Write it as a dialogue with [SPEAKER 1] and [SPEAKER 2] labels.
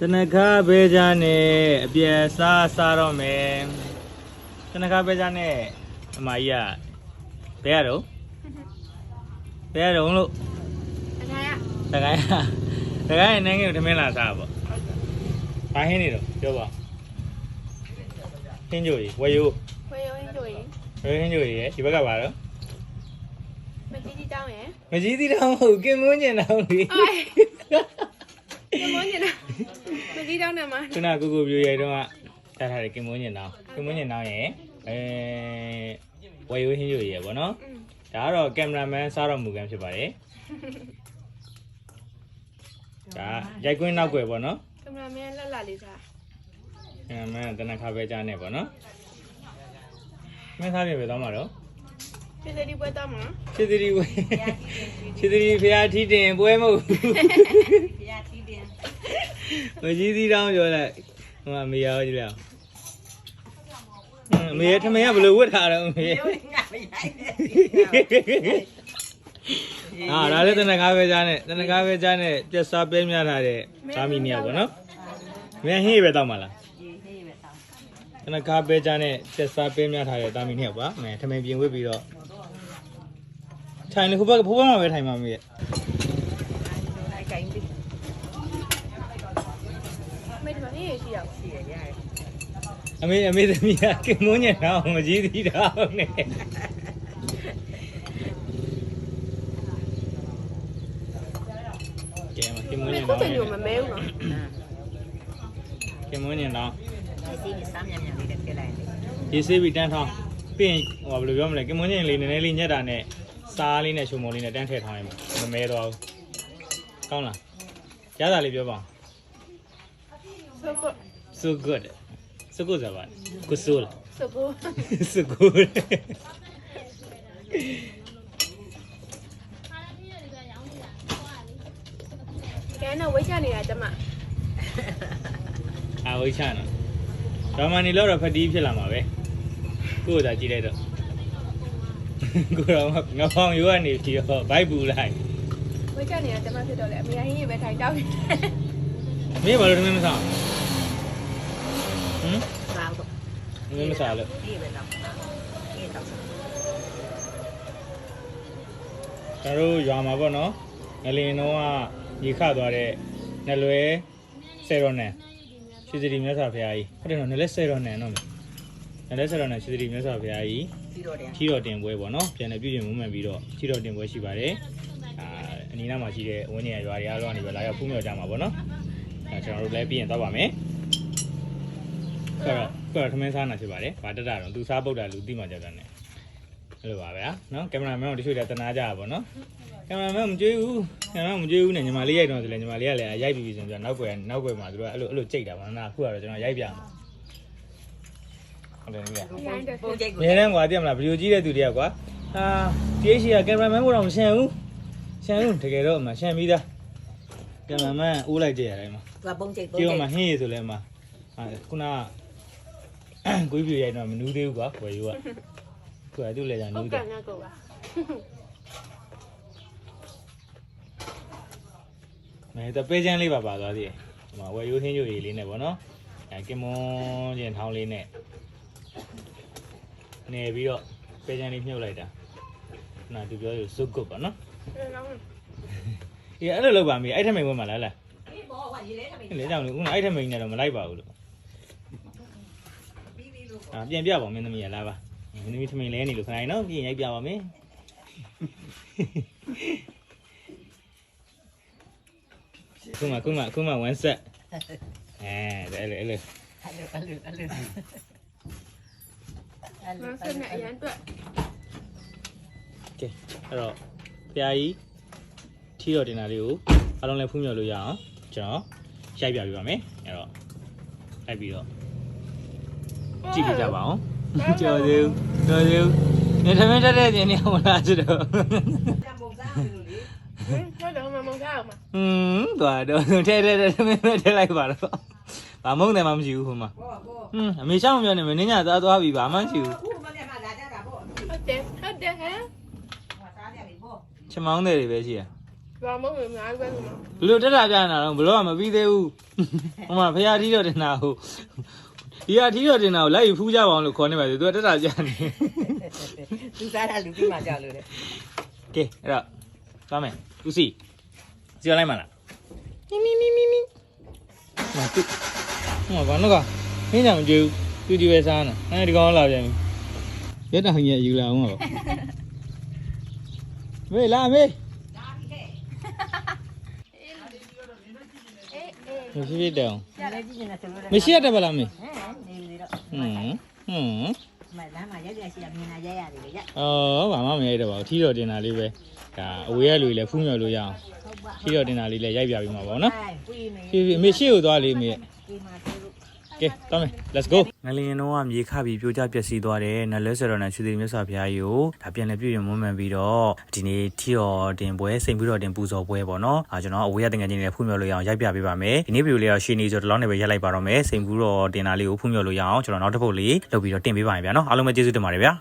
[SPEAKER 1] တနခါဘဲကြနဲ့အပြည့်စားစားတော့မယ်တနခါဘဲကြနဲ့အမကြီးကဘဲရတော့ဘဲရတော့လို့
[SPEAKER 2] အနာရ
[SPEAKER 1] တခိုင်းတခိုင်းနိုင်ငံကိုထမင်းလာစားပေါ့ဘာဟင်းနေတော့ပြောပါဟင်းကြိုကြီးဝေယို
[SPEAKER 2] ဝေယိုရင်းတို့ရင်
[SPEAKER 1] ဝေဟင်းကြိုကြီးရဲ့ဒီဘက်ကပါတော့
[SPEAKER 2] မကြီးကြီးတောင်းရင်
[SPEAKER 1] မကြီးသေးတော့မဟုတ်ကင်မွန်းကျင်တော့လေ
[SPEAKER 2] အိုင်ကမွန်ညနာမကြီးတောင်းနေမှာ
[SPEAKER 1] ခုနကိုကိုပြိုရိုက်တော့ကတတ်ထားတယ်ကင်မွန်းကျင်တော့ကင်မွန်းကျင်တော့ရဲ့အဲဝေယိုဟင်းကြိုကြီးရဲ့ပေါ့နော်
[SPEAKER 2] อืม
[SPEAKER 1] ဒါကတော့ကင်မရာမန်စားတော်မူကန်းဖြစ်ပါတယ်ဒါရိုက်ကွင်းနောက်ွယ်ပေါ့နော်
[SPEAKER 2] ကင်မရာမန်လက်လာလေးစား
[SPEAKER 1] ကင်မရာမန်တနခါပဲကြားနေပေါ့နော်မင်းသားပြင်ပဲတော့မှာတော့
[SPEAKER 2] ပြည်စတီပွဲတော့မှာ
[SPEAKER 1] ချစ်သတိဝဲချစ်သတိဖရာထီးတင်ပွဲမဟုတ်ဘူး
[SPEAKER 3] ရတီးတယ်
[SPEAKER 1] မကြီးသီးတောင်းပြောလိုက်ဟိုအမေရောကြည့်လိုက်အောင်အမေရထမင်းကဘယ်လိုဝတ်ထားတော့အမေ
[SPEAKER 3] ပြောငါမရိုက်နဲ့
[SPEAKER 1] အာဒါလည်းတနကားပဲကြားနဲ့တနကားပဲကြားနဲ့ပြက်စားပဲများထားတဲ့သားမီးနှစ်ယောက်ပေါ့နော်မင်းဟင်းပဲတောက်မှာလား
[SPEAKER 3] ဒီဟေးပဲတောင်း
[SPEAKER 1] တနကားပဲကြားနဲ့ပြက်စားပဲများထားတဲ့သားမီးနှစ်ယောက်ပါမင်းထမင်းပြင်ဝတ်ပြီးတော့ထိုင်လေဟိုဘက်ဖိုးဘက်မှာပဲထိုင်မှာမေး
[SPEAKER 3] အိုက်ကိုင်းပြီး
[SPEAKER 2] မေ ဒီမှာနေရရှိရအောင်
[SPEAKER 3] စီရရတယ်
[SPEAKER 1] အမေအမေသမီးကကင်မွန်းညံတော့မကြီးသီးတော့နဲ့ကဲမကင်မွန်း
[SPEAKER 2] မေ
[SPEAKER 1] ညံ
[SPEAKER 2] ခု
[SPEAKER 1] တော့
[SPEAKER 2] ပင်မျိုးမမဲဘူးနော်
[SPEAKER 1] ကင်မွန်းညံတော့
[SPEAKER 3] ဒီစီစမ်းမြန်မြန်လေးတက်ပြလိုက်လေ
[SPEAKER 1] ဒီစေးပြီးတန်းထောင်းပြီးရင်ဟိုဘယ်လိုပြောမလဲကင်မွန်းညံလေးနည်းနည်းလေးညက်တာနဲ့စားလေးနဲ့ရှုံမုံလေးနဲ့တန်းထည့်ထားရင်မမဲတော့ဘူးကောင်းလားရတာလေးပြောပါဦး
[SPEAKER 2] ဆိုကို
[SPEAKER 1] so good so good ဆိုတာ good soul
[SPEAKER 2] ဆိုကို
[SPEAKER 1] so good
[SPEAKER 2] ကဲတော့ဝိတ်ချနေတာကျမ
[SPEAKER 1] အာဝိချနော်ဒေါ်မနီလို့တော့ဖတီးဖြစ်လာမှာပဲကို့သာကြည့်လိုက်တော့ကိုတော့ငါဖောင်ရိုးကနေပြီးတော့ဘိုက်ပူလိုက်
[SPEAKER 2] ဝိတ်ချနေတာကျမဖြစ်တော့လေအမေဟင်းရပဲထိုင်တောင်းနေ
[SPEAKER 1] မင်းဘာလို့တမင်မစားဟမ်
[SPEAKER 3] စားတော့
[SPEAKER 1] တ မင်မစားလို့
[SPEAKER 3] ဒီပဲတောင်းဒီတောင်း
[SPEAKER 1] ကျွန်တော်တို့ရွာမှာပေါ့နော်ငလင်တော့ကညီခသွားတဲ့နလွယ်ဆယ်ရော်နန်ရှိစရီမြတ်စွာဘုရားကြီးဟုတ်တယ်နော်နလဲဆယ်ရော်နန်တော့မယ်နလဲဆယ်ရော်နန်ရှိစရီမြတ်စွာဘုရားကြီး
[SPEAKER 3] ပြီးတော့တယ်
[SPEAKER 1] ချီတော်တင်ပွဲပေါ့နော်ပြန်လည်ပြုပြင်မွမ်းမံပြီးတော့ချီတော်တင်ပွဲရှိပါတယ်အာအနီးနားမှာရှိတဲ့ဝင်းနေရရွာတွေအားလုံးကနေပဲလာရောက်ဖူးမြော်ကြမှာပေါ့နော်အဲကျွန်တော်တို့လည်းပြီးရင်သွားပါမယ်ဆိုတော့ ဆိုတော့ထမင်းစားနာဖြစ်ပါတယ်ဗာတက်တာတော့သူစားပုတ်တာလူသိမှကြောက်တယ်နဲ့အဲ့လိုပါပဲဟာနော်ကင်မရာမန်ကိုတချို့လည်းတနာကြတာပေါ့နော်ကင်မရာမန်မကြွေးဘူးကင်မရာမန်မကြွေးဘူးနဲ့ညီမလေးရိုက်တော့ဆိုလဲညီမလေးကလည်းရိုက်ပြီးပြီဆိုရင်နောက်ွယ်နောက်ွယ်မှာသူတို့ကအဲ့လိုအဲ့လိုကြိတ်တာပေါ့နော်အခုကတော့ကျွန်တော်ရိုက်ပြမှာဟုတ်တယ်ညီမ
[SPEAKER 2] ရိုင်းတယ်
[SPEAKER 3] ပုံကြိတ်ကို
[SPEAKER 1] မြဲတမ်းကွာသိရမလားဗီဒီယိုကြည့်တဲ့သူတွေကကွာဟာတီးရှိကကင်မရာမန်ဘို့တော့မရှန်ဘူးရှန်ဘူးတကယ်တော့အမှရှန်ပြီးသားကင်မရာမန်အိုးလိုက်ကြရတယ်မှာ
[SPEAKER 3] ကပုံကြိတ်ပုံ
[SPEAKER 1] ပြော
[SPEAKER 3] ကြိတ်
[SPEAKER 1] မှဟင်းရည်ဆိုလဲမှာဟာခုနက ကိုကြီးပြရိုက်တော့မနူးသေးဘူးကွာဝယ်ယူကခုကသူ့လေကြာနူးတယ်
[SPEAKER 2] ဟုတ်ကဲ့ငါကောပါ
[SPEAKER 1] မဲတပဲချမ်းလေးပါပါသွားသေးတယ်ဒီမှာဝယ်ယူဟင်းညိုရည်လေးနဲ့ပေါ့နော်အဲကင်မွန်ကျင်ထောင်းလေးနဲ့နေပြီးတော့ပဲချမ်းလေးမြုပ်လိုက်တာခုနကသူပြောရစုကုတ်ပါနော်
[SPEAKER 2] အဲ့တော့
[SPEAKER 1] အေးအဲ့လိုလုပ်ပါမေးအဲ့ထမိန်ဝင်မှာလားလား
[SPEAKER 3] ဒီဘောကရေလဲထမင်း
[SPEAKER 1] အဲ့လေကြောင့်လေဦးအဲ့ထမိန်နဲ့တော့မလိုက်ပါဘူးလို့
[SPEAKER 3] ပြီးပြီးလို့
[SPEAKER 1] အာပြန်ပြပါမင်းသမီးရလာပါမင်းသမီးထမိန်လဲနေလို့ခဏနော်ပြင်ရိုက်ပြပါမင်းခုမှခုမှခုမှ1 set အဲအဲ့လေအဲ့လေ
[SPEAKER 3] အဲ့လိုအဲ့လိုအဲ့လိုအဲ့
[SPEAKER 2] ငါ
[SPEAKER 3] လို
[SPEAKER 2] ဆက်နေအရန်တွက်
[SPEAKER 1] ကဲအဲ့တော့ဖရာကြီးထီတော်တင်တာလေးကိုအားလုံးလည်းဖူးမြော်လို့ရအောင်ကျွန်တော်ရိုက်ပြပေးပါမယ်အဲ့တော့လိုက်ပြီးတော့ ကြည့်ကြကြပါအောင်ကြော်သေးကြော်သေးနေသမင်းတက်တဲ့ကျင်နေအောင်လားဆိုတော့
[SPEAKER 3] တံပုံစားလို့လေ
[SPEAKER 2] ဟင်းတော့တော့မမကောက်မှာ
[SPEAKER 1] ဟွန်းသွားတော့ထဲထဲထဲသမင်းပဲထဲလိုက်ပါတော့ဘာမုန်းတယ်မှမရှိဘူးဟိုမှာ
[SPEAKER 3] ဘောဘော
[SPEAKER 1] ဟွန်းအမေရှောင်းပြောနေမင်းညသားသွားပြီဘာမှမရှိဘူး
[SPEAKER 3] ခုမလည်းမလာကြတာဘော
[SPEAKER 2] ဟုတ်တယ်ဟုတ်တယ်ဟမ်
[SPEAKER 3] ဟောစားကြပြီဘော
[SPEAKER 1] ချမောင်းတယ်တွေပဲရှိရ
[SPEAKER 2] ဘာမဟုတ်ဘူးအများကြီးပဲဆိုတော့
[SPEAKER 1] ဘလို့တက်တာပြန်တာတော့ဘလို့ကမပြီးသေးဘူးဟိုမှာဖရာထီးတော်တင်တာဟို ဒီဟာထီးတော်တင်တာကိုလိုက်ယူဖူးကြပါအောင်လို့ခေါ်နေပါသေးသူကတက်တာပြန်နေ
[SPEAKER 3] သူစားတာလူပြီးမှကြောက်လို့လေ
[SPEAKER 1] ကဲအဲ့တော့သွားမယ်ဦးစီစီလိုက်မလားမီမီမီမီမတူဟောဘာလို့ကမင်းကြောင့်ကြည့်သူဒီပဲစားနေအဲဒီကောင်လာပြန်ပြီရက်တာဟင်ရယူလာအောင်ပါမေးလာမေးမရှိဖြစ်တယ်အောင်
[SPEAKER 3] ရလဲကြည့်နေတာဆိုလို့
[SPEAKER 1] မရှိရတယ်ဗလားမေး
[SPEAKER 3] ဟမ်နေနေတော့
[SPEAKER 1] ဟွန်းဟွန်း
[SPEAKER 3] မလမ်းမှာရက်ရက်ရှိတာမြင်လာရရတယ်လေရ
[SPEAKER 1] အော်ဘာမှမရိုက်တော့ပါဘူးထီတော်တင်တာလေးပဲဒါအဝေးရလူကြီးလည်းဖူးမြော်လို့ရအောင်
[SPEAKER 3] ဟုတ်ပါ
[SPEAKER 1] ထီတော်တင်တာလေးလည်းရိုက်ပြပေးမှာပေါ့နော်
[SPEAKER 3] ဟိုင်းပြီးနေ
[SPEAKER 1] ဖြည်းဖြည်းအမေရှေ့ကိုသွားလေအမေ
[SPEAKER 3] ဒီမှာတို့
[SPEAKER 1] ကဲသွားမယ် let's go ငလျင်တော့ကမြေခပြီးပြိုကျပျက်စီးသွားတယ်နလဲဆိုတော့နဲ့ရွှေသေးမြတ်စွာဘုရားကြီးကိုဒါပြန်လည်းပြည့်ရင်မွမ်းမံပြီးတော့ဒီနေ့ထီတော်တင်ပွဲစိန်ပြီးတော့တင်ပူဇော်ပွဲပေါ့နော်အာကျွန်တော်အဝေးရတင်ငယ်ချင်းတွေဖူးမြော်လို့ရအောင်ရိုက်ပြပေးပါမယ်ဒီနေ့ဗီဒီယိုလေးတော့ရှင်းနေဆိုတော့လောင်းနေပဲရိုက်လိုက်ပါတော့မယ်စိန်ပြီးတော့တင်တာလေးကိုဖူးမြော်လို့ရအောင်ကျွန်တော်နောက်တစ်ပုတ်လေးလုပ်ပြီးတော့တင်ပေးပါမယ်ဗျာနော်အားလုံးပဲကျေးဇူးတင်ပါတယ်ဗျာ